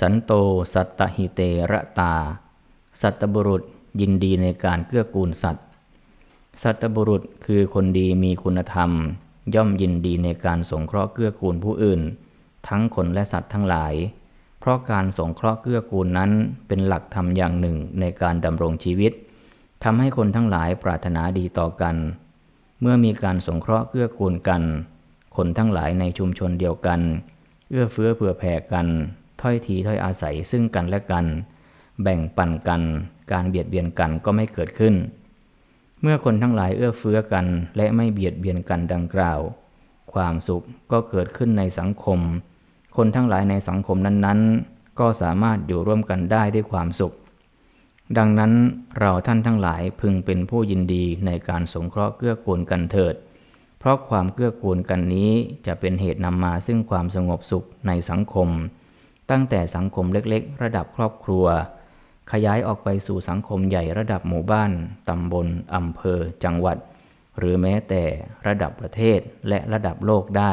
สันโตสัตตหิเตระตา สัตบุรุษยินดีในการเกื้อกูลสัตว์ สัตบุรุษคือคนดีมีคุณธรรม ย่อมยินดีในการสงเคราะห์เกื้อกูลผู้อื่น ทั้งคนและสัตว์ทั้งหลาย เพราะการสงเคราะห์เกื้อกูลนั้นเป็นหลักธรรมอย่างหนึ่งในการดำรงชีวิตทำให้คนทั้งหลายปรารถนาดีต่อกัน เมื่อมีการสงเคราะห์เกื้อกูลกัน คนทั้งหลายในชุมชนเดียวกัน เอื้อเฟื้อเผื่อแผ่กัน ถ้อยทีถ้อยอาศัยซึ่งกันและกัน แบ่งปันกัน การเบียดเบียนกันก็ไม่เกิดขึ้น เมื่อคนทั้งหลายเอื้อเฟื้อกัน และไม่เบียดเบียนกันดังกล่าว ความสุขก็เกิดขึ้นในสังคม คนทั้งหลายในสังคมนั้นๆ ก็สามารถอยู่ร่วมกันได้ด้วยความสุข ดังนั้นเราท่านทั้งหลายพึงเป็นผู้ยินดีในการสงเคราะห์เกื้อกูลกันเถิดเพราะความเกื้อกูลกันนี้จะเป็นเหตุนำมาซึ่งความสงบสุขในสังคม ตั้งแต่สังคมเล็กๆ ระดับครอบครัว ขยายออกไปสู่สังคมใหญ่ระดับหมู่บ้าน ตำบล อำเภอ จังหวัด หรือแม้แต่ระดับประเทศและระดับโลกได้